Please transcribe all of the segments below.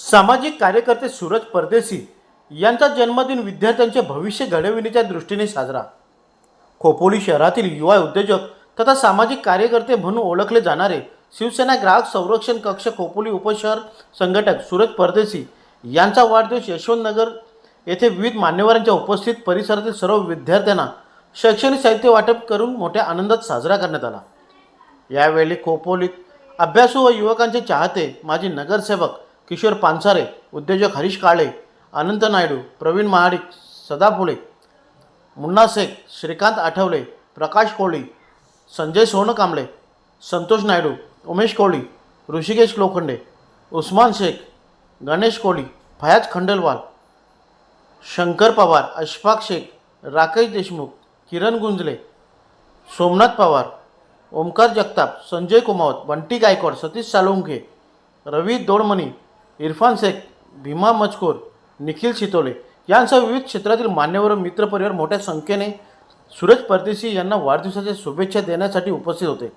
सामाजिक कार्यकर्ते सूरज परदेशी यांचा जन्मदिन विद्यार्थ्यांचे भविष्य घडविण्याच्या दृष्टीने साजरा. खोपोली शहरातील युवा उद्योजक तथा सामाजिक कार्यकर्ते म्हणून ओळखले जाणारे शिवसेना ग्राहक संरक्षण कक्ष खोपोली उपशहर संघटक सूरज परदेशी यांचा वाढदिवस यशवंतनगर येथे विविध मान्यवरांच्या उपस्थित परिसरातील सर्व विद्यार्थ्यांना शैक्षणिक साहित्य वाटप करून मोठ्या आनंदात साजरा करण्यात आला. यावेळी खोपोलीत अभ्यासू व युवकांचे चाहते माजी नगरसेवक किशोर पानसारे उद्योजक हरीश काळे अनंत नायडू प्रवीण महाडिक सदाफुले मुन्ना शेख श्रीकांत आठवले प्रकाश कोळी संजय सोनकांबळे संतोष नायडू उमेश कोळी ऋषिकेश लोखंडे उस्मान शेख गणेश कोळी फयाज खंडेलवाल शंकर पवार अशफाक शेख राकेश देशमुख किरण गुंजले सोमनाथ पवार ओमकार जगताप संजय कुमावत बंटी गायकवाड सतीश सालोंके रवी दोडमणी इरफान शेख भीमा मजकोर निखिल शितोले यांसह विविध क्षेत्रातील मान्यवर मित्रपरिवार मोठ्या संख्येने सूरज परदेशी यांना वाढदिवसाच्या शुभेच्छा देण्यासाठी उपस्थित होते.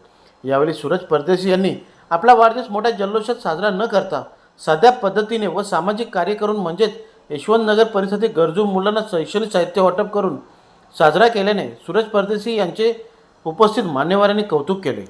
यावेळी सूरज परदेशी यांनी आपला वाढदिवस मोठ्या जल्लोषात साजरा न करता साध्या पद्धतीने व सामाजिक कार्य करून म्हणजेच यशवंतनगर परिसरातील गरजू मुलांना शैक्षणिक साहित्य वाटप करून साजरा केल्याने सूरज परदेशी यांचे उपस्थित मान्यवरांनी कौतुक केले.